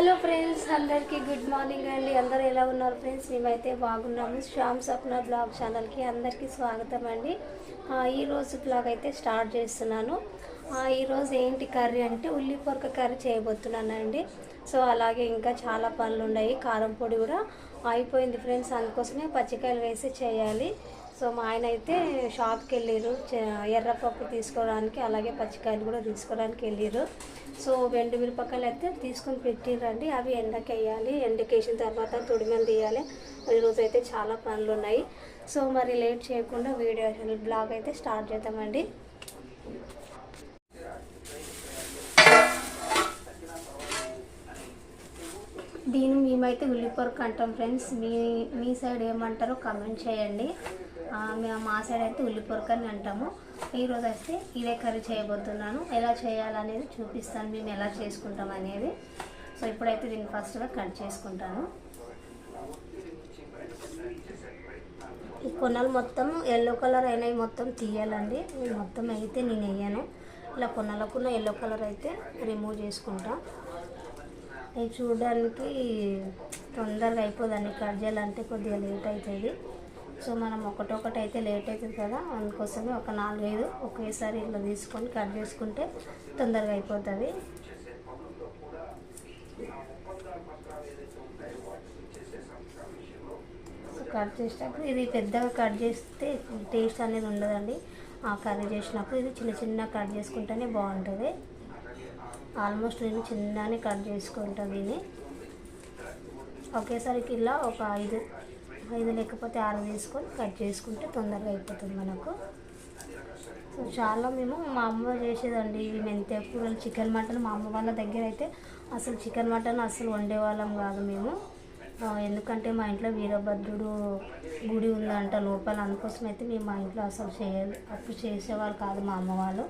Hello friends అందరికీ good morning అండి. అందరూ ఎలా ఉన్నారు ఫ్రెండ్స్ మేమైతే బాగున్నాము. శ్యామ్ సప్న బ్లాగ్ ఛానల్కి అందరికీ స్వాగతం అండి. ఈరోజు ఈ రోజు బ్లాగ్ అయితే స్టార్ట్ చేస్తున్నాను. ఈరోజు ఏంటి కర్రీ అంటే ఉల్లి పొరక కర్రీ చేయబోతున్నానండి. సో అలాగే ఇంకా చాలా పనులు ఉన్నాయి కారం పొడి కూడా అయిపోయింది ఫ్రెండ్స్ అందుకోసమే పచ్చికాయలు వేసి చేయాలి. సో మా ఆయన అయితే షాప్కి వెళ్ళారు. ఎర్రపప్పు తీసుకోవడానికి అలాగే పచ్చికాయలు కూడా తీసుకోవడానికి వెళ్ళారు. సో వెండు మిరపకాయలు అయితే తీసుకొని పెట్టిండ్రండి అవి ఎండకి వేయాలి ఎండకి తర్వాత తుడిమలు తీయాలి. ఈరోజు అయితే చాలా పనులు ఉన్నాయి సో మరి లేట్ చేయకుండా వీడియో బ్లాగ్ అయితే స్టార్ట్ చేద్దామండి. దీన్ని మేమైతే ఉల్లిపొరకు అంటాం ఫ్రెండ్స్. మీ మీ సైడ్ ఏమంటారో కమెంట్ చేయండి. మేము మా సైడ్ అయితే ఉల్లిపొరకు అని అంటాము. ఈరోజు అయితే ఇదే కర్రీ చేయబోతున్నాను. ఎలా చేయాలనేది చూపిస్తాను. మేము ఎలా చేసుకుంటాం అనేది. సో ఇప్పుడైతే దీన్ని ఫస్ట్గా కట్ చేసుకుంటాను. ఈ కొనలు మొత్తం ఎల్లో కలర్ అయినవి మొత్తం తీయాలండి. మొత్తం అయితే నేను వేయను. ఇలా కొనలకున్న ఎల్లో కలర్ అయితే రిమూవ్ చేసుకుంటా. ఇది చూడడానికి తొందరగా అయిపోదండి. కట్ చేయాలంటే కొద్దిగా లేట్ అవుతుంది. సో మనం ఒకటొకటి అయితే లేట్ అవుతుంది కదా అందుకోసమే ఒక నాలుగైదు ఒకేసారి ఇట్లా తీసుకొని కట్ చేసుకుంటే తొందరగా అయిపోతుంది. కట్ చేసేటప్పుడు ఇది పెద్దగా కట్ చేస్తే టేస్ట్ అనేది ఉండదండి. ఆ కర్రీ చేసినప్పుడు ఇది చిన్న చిన్న కట్ చేసుకుంటేనే బాగుంటుంది. ఆల్మోస్ట్ నేను చిన్ననే కట్ చేసుకుంటాను దీన్ని. ఒకేసారికి ఇలా ఒక ఐదు ఐదు లేకపోతే ఆరు తీసుకొని కట్ చేసుకుంటే తొందరగా అయిపోతుంది మనకు. సో చాలా మేము మా అమ్మ చేసేదండి. ఇవి మెంతే కూరలు చికెన్ మటన్ మా అమ్మ వాళ్ళ దగ్గర అయితే అసలు చికెన్ మటన్ అసలు వండేవాళ్ళం కాదు మేము. ఎందుకంటే మా ఇంట్లో వీరభద్రుడు గుడి ఉందంట లోపల అందుకోసం అయితే మేము మా ఇంట్లో అసలు చేయాలి అప్పుడు చేసేవాళ్ళు కాదు మా అమ్మ వాళ్ళు.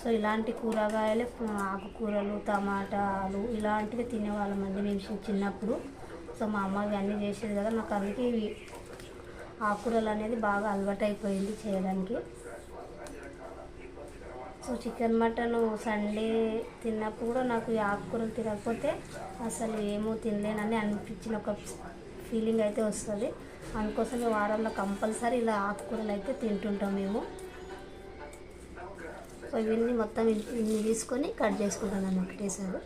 సో ఇలాంటి కూరగాయలు ఆకుకూరలు టమాటాలు ఇలాంటివి తినేవాళ్ళం అండి మేము చిన్నప్పుడు. సో మా అమ్మ ఇవన్నీ చేసేది కదా నాకు అందుకే ఇవి ఆకుకూరలు అనేది బాగా అలవాటైపోయింది చేయడానికి. సో చికెన్ మటన్ సండే తిన్నప్పుడు కూడా నాకు ఈ ఆకుకూరలు తినకపోతే అసలు ఏమో తినలేనని అనిపించిన ఒక ఫీలింగ్ అయితే వస్తుంది. అందుకోసమే వారంలో కంపల్సరీ ఇలా ఆకుకూరలు అయితే తింటుంటాం మేము. సో ఇవన్నీ మొత్తం ఇన్ని తీసుకొని కట్ చేసుకుంటాను ఒకటేసారి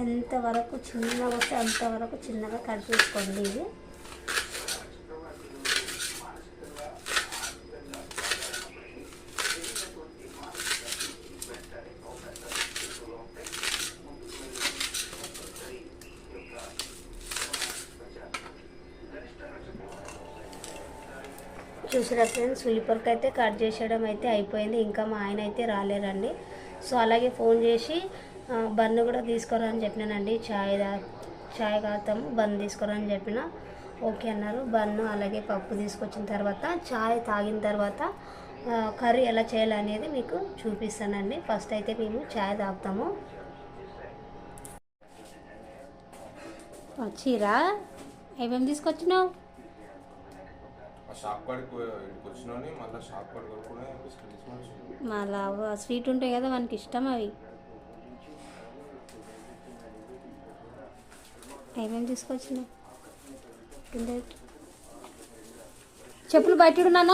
ఎంతవరకు చిన్నగా వస్తే అంతవరకు చిన్నగా కట్ చేసుకోండి ఇది చూసారా ఫ్రెండ్స్ ఉల్లిపొరకు అయితే కట్ చేసేయడం అయితే అయిపోయింది. ఇంకా మా ఆయన అయితే రాలేరండి. సో అలాగే ఫోన్ చేసి బన్ను కూడా తీసుకురా అని చెప్పినానండి. చాయ్ ఛాయ్ చాయ్ తాగుతాము బన్ తీసుకురా అని చెప్పిన. ఓకే అన్నారు. బన్ను అలాగే పప్పు తీసుకొచ్చిన తర్వాత చాయ్ తాగిన తర్వాత కర్రీ ఎలా చేయాలనేది మీకు చూపిస్తానండి. ఫస్ట్ అయితే మేము చాయ్ తాగుతాము. వచ్చిరా ఏమేమి తీసుకొచ్చినావు? ఆ షాప్ కాడికి ఇక్కడికి వచ్చినోని మళ్ళీ షాప్ కాడికి కొనుక్కునే బిస్కెట్ తీసుకొని వచ్చింది స్వీట్ ఉంటాయి కదా మనకి ఇష్టం అవి. ఏమేమి తీసుకొచ్చినావు? చెప్పులు బయట నాన్న.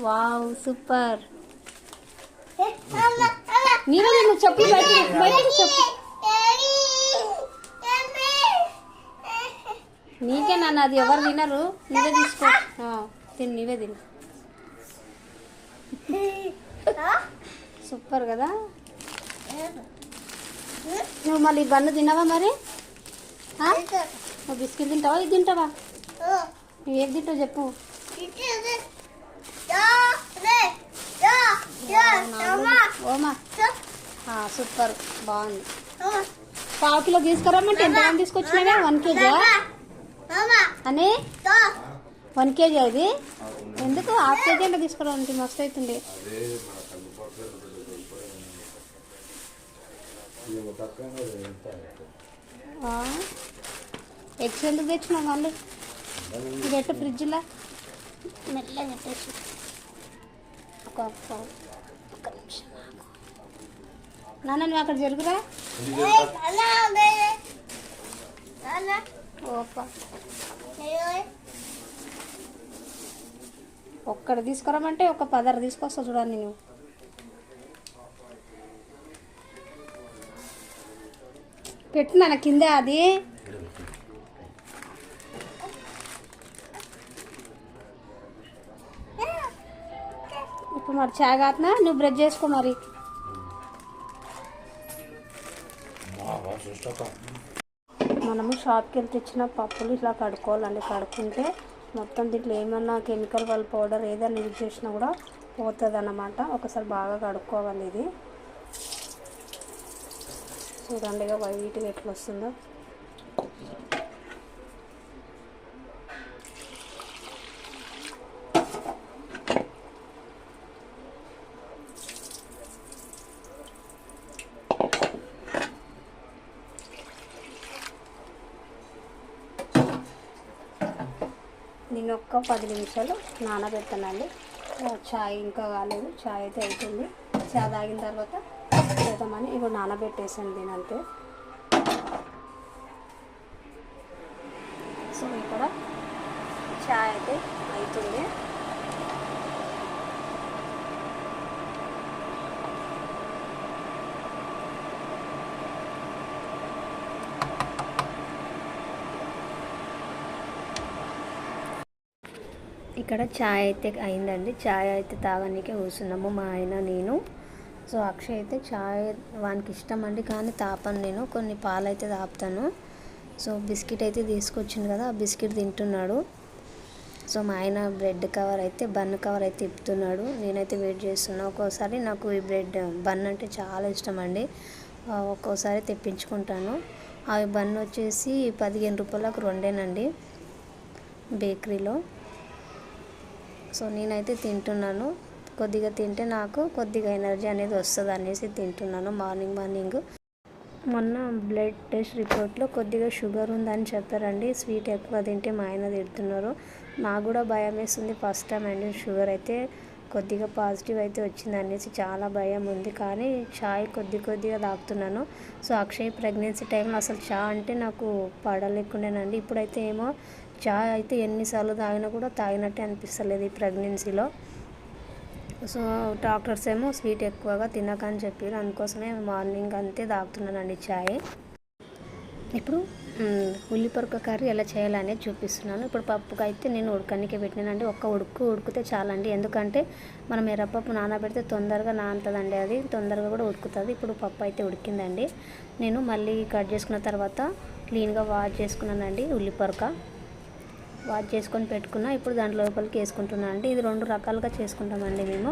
Wow super. నీవే నువ్వు చెప్పులు బయట బయట చెప్పు. నీకే నాన్న అది ఎవరు తినరు? నువ్వే తీసుకో. తిను నీవే తిను. సూపర్ కదా? నువ్వు మళ్ళీ బన్ను తిన్నావా మరి? నువ్వు బిస్కెట్ తింటావా? ఇది తింటావా? నువ్వు ఏది తింటావు చెప్పు. సూపర్. బాగుంది. పావు కిలో తీసుకురమ్మంటే ఎంతమంది తీసుకొచ్చినావా? వన్ కేజీ అని? వన్ కేజీ అది. ఎందుకు? హాఫ్ కేజీ అంటే తీసుకురావాలి మస్తు అవుతుంది ఎగ్స్ ఎందుకు తెచ్చినావు మళ్ళీ? ఇది పెట్టు ఫ్రిడ్జ్లో? మెల్లగా పెట్టేసి. ఒక ఒక్క నిమిషం. నాన్న నువ్వు అక్కడ జరుగురా? ఓప ఒక్కడ తీసుకురామంటే ఒక పదహారు తీసుకొస్తా చూడండి నువ్వు పెట్టినా కింద అది. ఇప్పుడు మరి చాయ్ కాతున్నా నువ్వు బ్రష్ చేసుకో మరి. మనము షాప్కి వెళ్ళి తెచ్చిన పప్పులు ఇట్లా కడుక్కోవాలండి. కడుక్కుంటే మొత్తం దీంట్లో ఏమన్నా కెమికల్ వాళ్ళ పౌడర్ ఏదైనా యూజ్ చేసినా కూడా పోతుంది అన్నమాట ఒకసారి బాగా కడుక్కోవాలి ఇది. చూడండిగా వైట్గా ఎట్లా వస్తుందో. నేను ఒక్క పది నిమిషాలు నానబెట్టానండి చాయ్ ఇంకా కాలేదు చాయ్ అయితే అవుతుంది చాయ్ తాగిన తర్వాత చేద్దామని ఇప్పుడు నానబెట్టేసాను దీని అంతే. సో ఇక్కడ చాయ్ అయితే అవుతుంది ఇక్కడ చాయ్ అయితే అయిందండి. చాయ్ అయితే తాగనీకే కూర్చున్నాము మా ఆయన నేను. సో అక్షయ్ అయితే చాయ్ వానికి ఇష్టం అండి కానీ తాపను నేను. కొన్ని పాలు అయితే తాపుతాను. సో బిస్కెట్ అయితే తీసుకొచ్చింది కదా ఆ బిస్కెట్ తింటున్నాడు. సో మా ఆయన బ్రెడ్ కవర్ అయితే బన్ కవర్ అయితే తిప్పుతున్నాడు. నేనైతే వెయిట్ చేస్తున్నా. ఒక్కోసారి నాకు ఈ బ్రెడ్ బన్ అంటే చాలా ఇష్టం అండి ఒక్కోసారి తెప్పించుకుంటాను. అవి బన్ వచ్చేసి పదిహేను రూపాయలకు రెండేనండి బేకరీలో. సో నేనైతే తింటున్నాను. కొద్దిగా తింటే నాకు కొద్దిగా ఎనర్జీ అనేది వస్తుంది అనేసి తింటున్నాను మార్నింగ్ మార్నింగ్. మొన్న బ్లడ్ టెస్ట్ రిపోర్ట్లో కొద్దిగా షుగర్ ఉందని చెప్పారండి. స్వీట్ ఎక్కువ తింటే మా ఆయన తిడుతున్నారు. నాకు కూడా భయం వేస్తుంది ఫస్ట్ టైం అండి షుగర్ అయితే. కొద్దిగా పాజిటివ్ అయితే వచ్చింది అనేసి చాలా భయం ఉంది. కానీ చాయ్ కొద్ది కొద్దిగా తాగుతున్నాను. సో అక్షయ్ ప్రెగ్నెన్సీ టైంలో అసలు చా అంటే నాకు పడలేకుండానండి. ఇప్పుడైతే ఏమో చాయ్ అయితే ఎన్నిసార్లు తాగినా కూడా తాగినట్టే అనిపిస్తలేదు ఈ ప్రెగ్నెన్సీలో. సో డాక్టర్స్ ఏమో స్వీట్ ఎక్కువగా తినకని చెప్పారు అందుకోసమే మార్నింగ్ అంతే తాగుతున్నానండి చాయ్. ఇప్పుడు ఉల్లిపొరక కర్రీ ఎలా చేయాలనేది చూపిస్తున్నాను. ఇప్పుడు పప్పుకి అయితే నేను ఉడకనికి పెట్టినానండి. ఒక్క ఉడుకు ఉడికితే చాలండి. ఎందుకంటే మనం ఎర్రపప్పు నానబెడితే తొందరగా నానుతుందండి అది. తొందరగా కూడా ఉడుకుతుంది. ఇప్పుడు పప్పు అయితే ఉడికిందండి. నేను మళ్ళీ కట్ చేసుకున్న తర్వాత క్లీన్గా వాష్ చేసుకున్నానండి ఉల్లిపొరక. వాష్ చేసుకొని పెట్టుకున్నా ఇప్పుడు దాని లోపలికి వేసుకుంటున్నాను అండి ఇది రెండు రకాలుగా చేసుకుంటామండి మేము.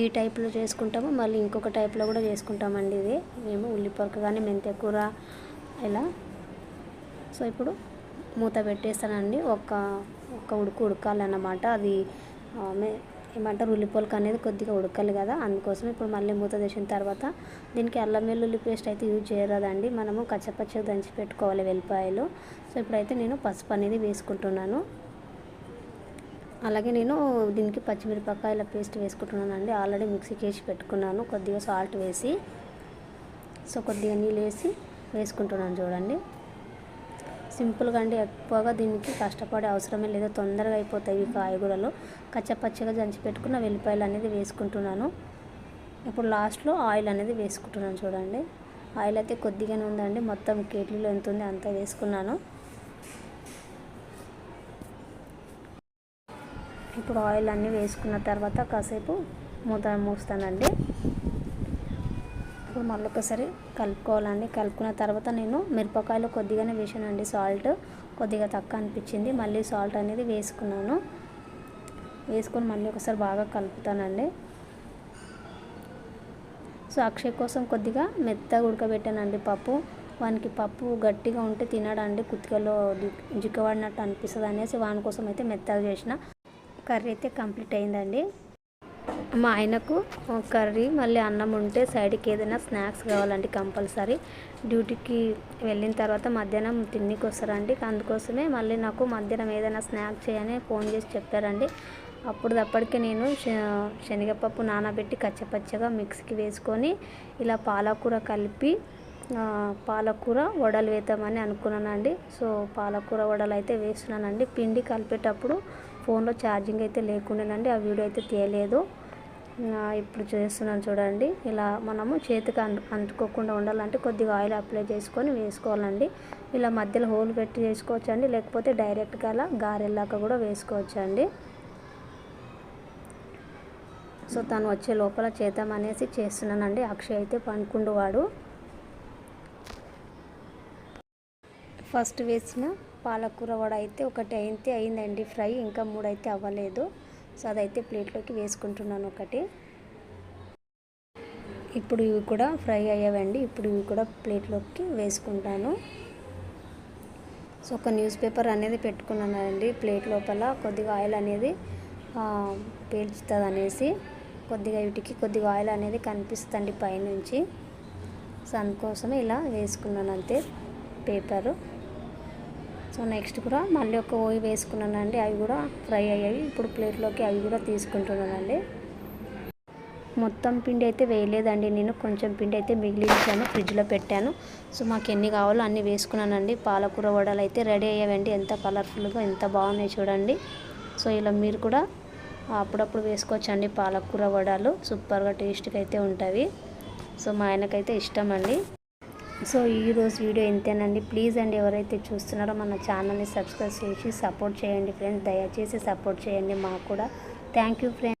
ఈ టైప్లో చేసుకుంటాము మళ్ళీ ఇంకొక టైప్లో కూడా చేసుకుంటామండి ఇది. మేము ఉల్లిపొరక కానీ మెంతి కూర ఇలా. సో ఇప్పుడు మూత పెట్టేస్తానండి. ఒక ఒక ఉడుకు ఉడకాలన్నమాట. అది ఏమంటారు ఉల్లిపొలక అనేది కొద్దిగా ఉడకాలి కదా. అందుకోసం ఇప్పుడు మళ్ళీ మూత చేసిన తర్వాత దీనికి అల్లం వెల్లుల్లి పేస్ట్ అయితే యూజ్ చేయరాదండి. మనము కచ్చపచ్చగా దంచి పెట్టుకోవాలి వెల్లిపాయలు. సో ఇప్పుడైతే నేను పసుపు అనేది వేసుకుంటున్నాను. అలాగే నేను దీనికి పచ్చిమిరపకాయల పేస్ట్ వేసుకుంటున్నాను అండి ఆల్రెడీ మిక్సీకి వేసి పెట్టుకున్నాను. కొద్దిగా సాల్ట్ వేసి సో కొద్దిగా నీళ్ళు వేసి వేసుకుంటున్నాను చూడండి. సింపుల్గా అండి ఎక్కువగా దీనికి కష్టపడే అవసరమే లేదు. తొందరగా అయిపోతాయి ఈ కాయగూరలు. కచ్చపచ్చగా దంచి పెట్టుకున్న వెల్లిపాయలు అనేది వేసుకుంటున్నాను. ఇప్పుడు లాస్ట్లో ఆయిల్ అనేది వేసుకుంటున్నాను చూడండి. ఆయిల్ అయితే కొద్దిగానే ఉందండి మొత్తం కేట్లీలో ఎంత ఉంది అంత వేసుకున్నాను. ఇప్పుడు ఆయిల్ అన్నీ వేసుకున్న తర్వాత కాసేపు మూత మూస్తానండి. ఇప్పుడు మళ్ళీ ఒకసారి కలుపుకోవాలండి. కలుపుకున్న తర్వాత నేను మిరపకాయలు కొద్దిగానే వేసానండి. సాల్ట్ కొద్దిగా తక్కువ అనిపించింది. మళ్ళీ సాల్ట్ అనేది వేసుకున్నాను. వేసుకొని మళ్ళీ ఒకసారి బాగా కలుపుతానండి. సో అక్షయ్ కోసం కొద్దిగా మెత్తగా ఉడకబెట్టానండి పప్పు. వానికి పప్పు గట్టిగా ఉంటే తినడండి. కుతికలో జిక్కబడినట్టు అనిపిస్తుంది అనేసి వాని కోసం అయితే మెత్తగా చేసిన. కర్రీ అయితే కంప్లీట్ అయిందండి. మా ఆయనకు కర్రీ మళ్ళీ అన్నం ఉంటే సైడ్కి ఏదైనా స్నాక్స్ కావాలండి కంపల్సరీ డ్యూటీకి వెళ్ళిన తర్వాత మధ్యాహ్నం తిండికి వస్తారండి. అందుకోసమే మళ్ళీ నాకు మధ్యాహ్నం ఏదైనా స్నాక్ చేయని ఫోన్ చేసి చెప్పారండి. అప్పుడు తప్పటికే నేను శనగపప్పు నానబెట్టి కచ్చపచ్చగా మిక్సీకి వేసుకొని ఇలా పాలకూర కలిపి పాలకూర వడలు వేద్దామని అనుకున్నానండి. సో పాలకూర వడలు అయితే వేస్తున్నానండి. పిండి కలిపేటప్పుడు ఫోన్లో ఛార్జింగ్ అయితే లేకుండానండి. ఆ వీడియో అయితే తీయలేదు. ఇప్పుడు చేస్తున్నాను చూడండి. ఇలా మనము చేతికి అంటుకోకుండా ఉండాలంటే కొద్దిగా ఆయిల్ అప్లై చేసుకొని వేసుకోవాలండి. ఇలా మధ్యలో హోల్ పెట్టి చేసుకోవచ్చు అండి లేకపోతే డైరెక్ట్గా అలా గారెల్లాక కూడా వేసుకోవచ్చు అండి సో తను వచ్చే లోపల చేద్దామనేసి చేస్తున్నానండి. అక్షయ్ అయితే పనుకుండు వాడు ఫస్ట్ వేసిన పాలకూర వడ అయితే ఒకటి అయితే అయిందండి ఫ్రై. ఇంకా మూడు అయితే అవ్వలేదు. సో అదైతే ప్లేట్లోకి వేసుకుంటున్నాను ఒకటి. ఇప్పుడు ఇవి కూడా ఫ్రై అయ్యావండి. ఇప్పుడు ఇవి కూడా ప్లేట్లోకి వేసుకుంటాను. సో ఒక న్యూస్ పేపర్ అనేది పెట్టుకున్నానండి. ప్లేట్ లోపల కొద్దిగా ఆయిల్ అనేది పీల్చుతుంది అనేసి కొద్దిగా వీటికి కొద్దిగా ఆయిల్ అనేది కనిపిస్తుంది పైనుంచి. సో అందుకోసమే ఇలా వేసుకున్నాను అంతే పేపరు. సో నెక్స్ట్ కూడా మళ్ళీ ఒక ఓయి వేసుకున్నానండి. అవి కూడా ఫ్రై అయ్యాయి. ఇప్పుడు ప్లేట్లోకి అవి కూడా తీసుకుంటున్నానండి. మొత్తం పిండి అయితే వేయలేదండి నేను. కొంచెం పిండి అయితే మిగిలించాను. ఫ్రిడ్జ్లో పెట్టాను. సో మాకు ఎన్ని కావాలో అన్ని వేసుకున్నానండి. పాలకూర వడలు అయితే రెడీ అయ్యావండి. ఎంత కలర్ఫుల్గా ఎంత బాగున్నాయి చూడండి. సో ఇలా మీరు కూడా అప్పుడప్పుడు వేసుకోవచ్చండి. పాలకూర వడలు సూపర్గా టేస్ట్గా అయితే ఉంటాయి. సో మా ఆయనకైతే ఇష్టం అండి సో ఈరోజు వీడియో ఇంతేనండి. ప్లీజ్ అండి ఎవరైతే చూస్తున్నారో మన ఛానల్ని సబ్స్క్రైబ్ చేసి సపోర్ట్ చేయండి ఫ్రెండ్స్. దయచేసి సపోర్ట్ చేయండి మాకు కూడా. Thank you friends.